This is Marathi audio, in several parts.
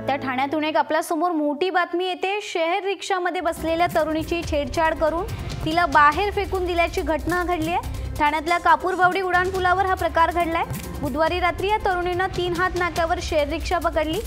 आता ठाण्यातून एक आपल्यासमोर मोठी बातमी येते. शहर रिक्षामध्ये बसलेल्या तरुणीची छेडछाड करून तिला बाहेर फेकून दिल्याची घटना घडली आहे. ठाण्यातल्या कापूरबावडी उड्डाणपुलावर हा प्रकार घडलाय. बुधवारी रात्री या तरुणीनं तीन हात नाक्यावर शेअर रिक्षा पकडली.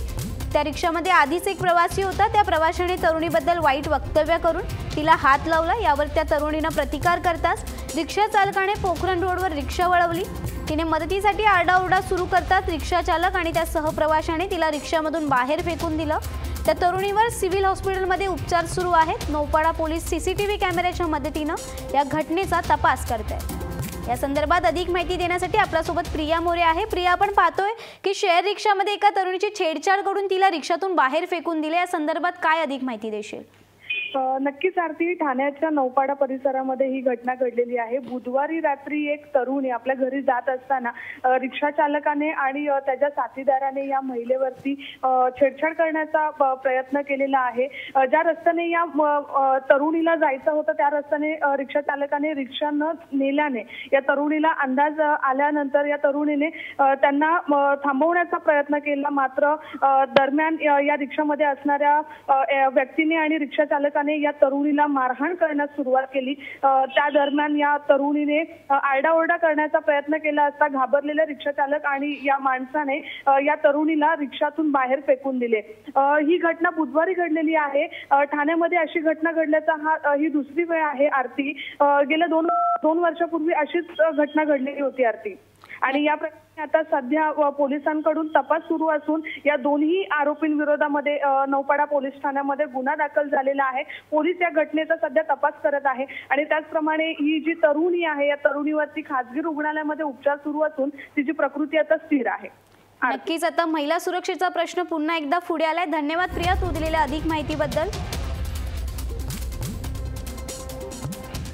त्या रिक्षामध्ये आधीच एक प्रवासी होता. त्या प्रवाशाने तरुणीबद्दल वाईट वक्तव्य करून तिला हात लावला. यावर त्या तरुणीनं प्रतिकार करताच रिक्षा चालकाने पोखरण रोडवर रिक्षा वळवली. तिने मदतीसाठी आरडाओरडा सुरू करताच रिक्षा चालक आणि त्या सहप्रवाशाने तिला रिक्षामधून बाहेर फेकून दिलं. त्या तरुणीवर सिव्हिल हॉस्पिटलमध्ये उपचार सुरू आहेत. नौपाडा पोलीस सीसीटीव्ही कॅमेऱ्याच्या मदतीनं या घटनेचा तपास करत आहेत या संदर्भात अधिक माहिती देण्यासाठी आपल्यासोबत प्रिया मोरे आहे. प्रिया आपण पाहतोय की शेअर रिक्षामध्ये एका तरुणीची छेडछाड करून तिला रिक्षातून बाहेर फेकून दिले. या संदर्भात काय अधिक माहिती देशील? नक्कीच आरती ठाण्याच्या नौपाडा परिसरामध्ये ही घटना घडलेली आहे. बुधवारी रात्री एक तरुणी आपल्या घरी जात असताना रिक्षा चालकाने आणि त्याच्या साथीदाराने या महिलेवरती छेडछाड करण्याचा प्रयत्न केलेला आहे. ज्या रस्त्याने या तरुणीला जायचं होतं त्या रस्त्याने रिक्षा चालकाने रिक्षा न नेल्याने या तरुणीला अंदाज आल्यानंतर या तरुणीने त्यांना थांबवण्याचा प्रयत्न केला. मात्र दरम्यान या रिक्षामध्ये असणाऱ्या व्यक्तीने आणि रिक्षा चालकाने या तरुणीला मारहाण करण्यास सुरुवात केली. त्या दरम्यान या तरुणीने आरडाओरडा करण्याचा प्रयत्न केला असता घाबरलेले रिक्षा चालक आणि या माणसाने या तरुणीला रिक्षातून बाहेर फेकून दिले. ही घटना बुधवारी घडलेली आहे. ठाण्यामध्ये अशी घटना घडल्याचा हा ही दुसरी वेळ आहे आरती. गेल्या दोन दोन वर्षापूर्वी अशीच घटना घडलेली होती आरती. आणि या प्रकरणी आता सध्या पोलिसांकडून तपास सुरू असून या दोन्ही आरोपींविरोधामध्ये नौपाडा पोलीस ठाण्यामध्ये गुन्हा दाखल झालेला आहे. पोलीस या घटनेचा सध्या तपास करत आहे. आणि त्याचप्रमाणे ही जी तरुणी आहे या तरुणीवरती खासगी रुग्णालयामध्ये उपचार सुरू असून तिची प्रकृती आता स्थिर आहे. नक्कीच आता महिला सुरक्षेचा प्रश्न पुन्हा एकदा पुढे आलाय. धन्यवाद प्रिया तू दिलेल्या अधिक माहितीबद्दल.